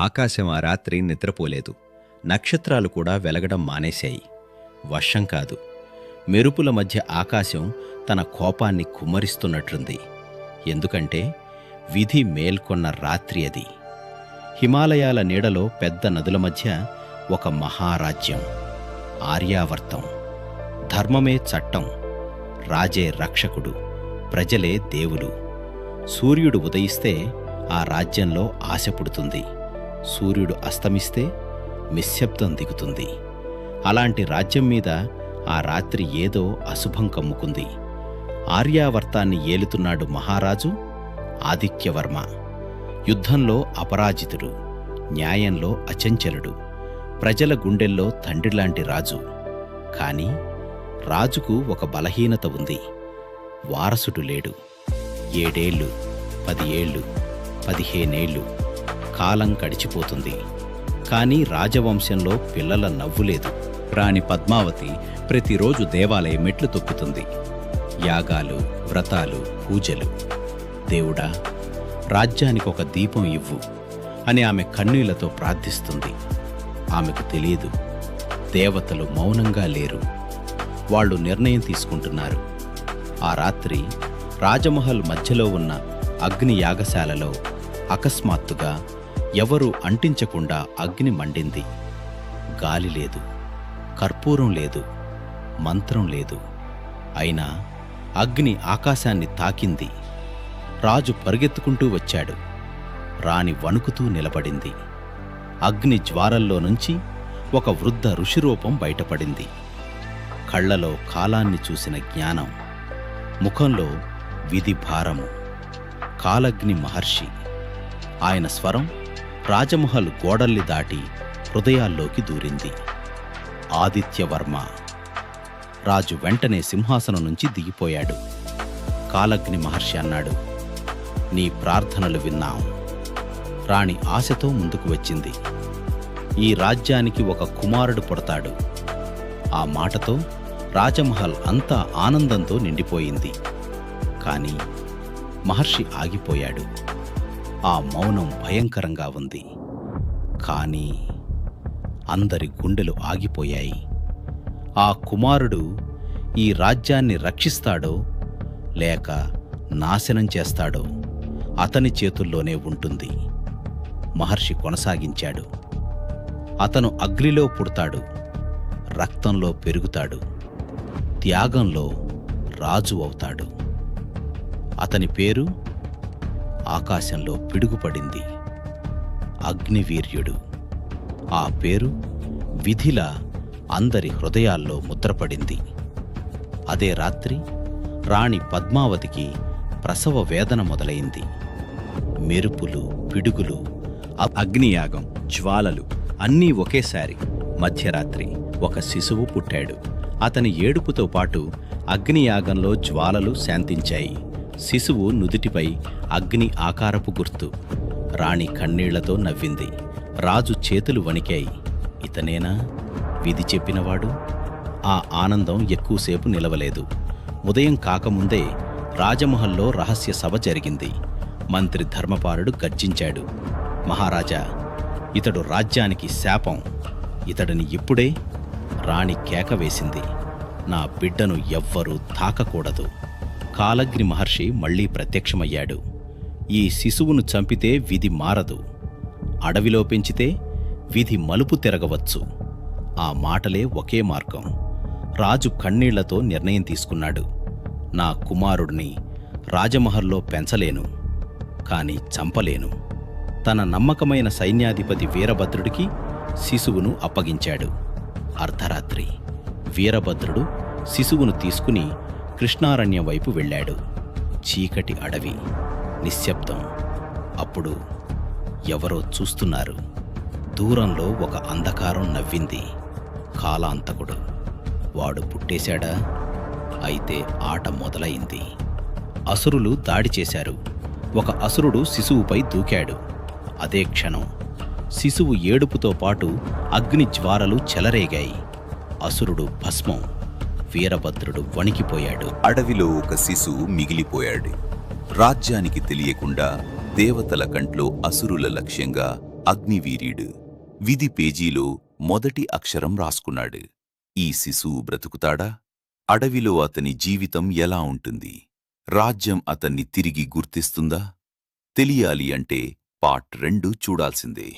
ఆకాశం ఆ రాత్రి నిద్రపోలేదు. నక్షత్రాలు కూడా వెలగడం మానేశాయి. వర్షం కాదు. మెరుపుల మధ్య ఆకాశం తన కోపాన్ని కుమ్మరిస్తున్నట్లుంది. ఎందుకంటే విధి మేల్కొన్న రాత్రి అది. హిమాలయాల నీడలో పెద్ద నదుల మధ్య ఒక మహారాజ్యం. ఆర్యావర్తం. ధర్మమే చట్టం. రాజే రక్షకుడు. ప్రజలే దేవులు. సూర్యుడు ఉదయిస్తే ఆ రాజ్యంలో ఆశ పుడుతుంది. సూర్యుడు అస్తమిస్తే నిశ్శబ్దం దిగుతుంది. అలాంటి రాజ్యం మీద ఆ రాత్రి ఏదో అశుభం కమ్ముకుంది. ఆర్యావర్తాన్ని ఏలుతున్నాడు మహారాజు ఆదిత్యవర్మ. యుద్ధంలో అపరాజితుడు న్యాయంలో అచంచలుడు ప్రజల గుండెల్లో తండ్రిలాంటి రాజు. కాని రాజుకు ఒక బలహీనత ఉంది. వారసుడు లేడు. ఏడేళ్ళు పది ఏళ్ళు పదిహేనేళ్ళు కాలం గడిచిపోతుంది. కానీ రాజవంశంలో పిల్లల నవ్వు లేదు. రాణి పద్మావతి ప్రతిరోజు దేవాలయ మెట్లు తొక్కుతుంది. యాగాలు వ్రతాలు పూజలు. దేవుడా రాజ్యానికి ఒక దీపం ఇవ్వు అని ఆమె కన్నీళ్ళతో ప్రార్థిస్తుంది. ఆమెకు తెలియదు. దేవతలు మౌనంగా లేరు. వాళ్ళు నిర్ణయం తీసుకుంటున్నారు. ఆ రాత్రి రాజమహల్ మధ్యలో ఉన్న అగ్ని యాగశాలలో అకస్మాత్తుగా ఎవరూ అంటించకుండా అగ్ని మండింది. గాలి లేదు కర్పూరం లేదు మంత్రం లేదు. అయినా అగ్ని ఆకాశాన్ని తాకింది. రాజు పరుగెత్తుకుంటూ వచ్చాడు. రాణి వణుకుతూ నిలబడింది. అగ్ని జ్వారల్లో నుంచి ఒక వృద్ధ ఋషిరూపం బయటపడింది. కళ్ళలో కాలాన్ని చూసిన జ్ఞానం ముఖంలో విధి భారము కాలగ్ని మహర్షి. ఆయన స్వరం రాజమహల్ గోడల్ని దాటి హృదయాల్లోకి దూరింది. ఆదిత్యవర్మ రాజు వెంటనే సింహాసనం నుంచి దిగిపోయాడు. కాలగ్ని మహర్షి అన్నాడు నీ ప్రార్థనలు విన్నాం. రాణి ఆశతో ముందుకు వచ్చింది. ఈ రాజ్యానికి ఒక కుమారుడు పుడతాడు. ఆ మాటతో రాజమహల్ అంతా ఆనందంతో నిండిపోయింది. కాని మహర్షి ఆగిపోయాడు. ఆ మౌనం భయంకరంగా ఉంది. కానీ అందరి గుండెలు ఆగిపోయాయి. ఆ కుమారుడు ఈ రాజ్యాన్ని రక్షిస్తాడో లేక నాశనం చేస్తాడో అతని చేతుల్లోనే ఉంటుంది. మహర్షి కొనసాగించాడు. అతను అగ్నిలో పుడతాడు రక్తంలో పెరుగుతాడు త్యాగంలో రాజు అవుతాడు. అతని పేరు ఆకాశంలో పిడుగుపడింది. అగ్నివీర్యుడు. ఆ పేరు విధిలా అందరి హృదయాల్లో ముద్రపడింది. అదే రాత్రి రాణి పద్మావతికి ప్రసవ వేదన మొదలైంది. మెరుపులు పిడుగులు అగ్నియాగం జ్వాలలు అన్నీ ఒకేసారి. మధ్యరాత్రి ఒక శిశువు పుట్టాడు. అతని ఏడుపుతో పాటు అగ్నియాగంలో జ్వాలలు శాంతించాయి. శిశువు నుదుటిపై అగ్ని ఆకారపు గుర్తు. రాణి కన్నీళ్ళతో నవ్వింది. రాజు చేతులు వణికాయి. ఇతనేనా? విధి చెప్పినవాడు? ఆ ఆనందం ఎక్కువసేపు నిలవలేదు. ఉదయం కాకముందే రాజమహల్లో రహస్య సభ జరిగింది. మంత్రి ధర్మపాలుడు గర్జించాడు. మహారాజా ఇతడు రాజ్యానికి శాపం. ఇతడిని ఇప్పుడే రాణి కేక వేసింది. నా బిడ్డను ఎవ్వరూ తాకకూడదు. కాలగ్ని మహర్షి మళ్ళీ ప్రత్యక్షమయ్యాడు. ఈ శిశువును చంపితే విధి మారదు. అడవిలో పెంచితే విధి మలుపు తిరగవచ్చు. ఆ మాటలే ఒకే మార్గం. రాజు కన్నీళ్ళతో నిర్ణయం తీసుకున్నాడు. నా కుమారుడిని రాజమహల్లో పెంచలేను కాని చంపలేను. తన నమ్మకమైన సైన్యాధిపతి వీరభద్రుడికి శిశువును అప్పగించాడు. అర్ధరాత్రి వీరభద్రుడు శిశువును తీసుకుని కృష్ణారణ్యం వైపు వెళ్ళాడు. చీకటి అడవి నిశ్శబ్దం. అప్పుడు ఎవరో చూస్తున్నారు. దూరంలో ఒక అంధకారం నవ్వింది. కాలాంతకుడు. వాడు పుట్టేశాడా? అయితే ఆట మొదలైంది. అసురులు దాడి చేశారు. ఒక అసురుడు శిశువుపై దూకాడు. అదే క్షణం శిశువు ఏడుపుతో పాటు అగ్ని జ్వాలలు చెలరేగాయి. అసురుడు భస్మం. వీరభద్రుడు వణికిపోయాడు. అడవిలో ఒక శిశువు మిగిలిపోయాడు. రాజ్యానికి తెలియకుండా దేవతల కంట్లో అసురుల లక్ష్యంగా అగ్నివీర్యుడు విధి పేజీలో మొదటి అక్షరం రాసుకున్నాడు. ఈ శిశువు బ్రతుకుతాడా? అడవిలో అతని జీవితం ఎలా ఉంటుంది? రాజ్యం అతన్ని తిరిగి గుర్తిస్తుందా? తెలియాలి అంటే పార్ట్ రెండు చూడాల్సిందే.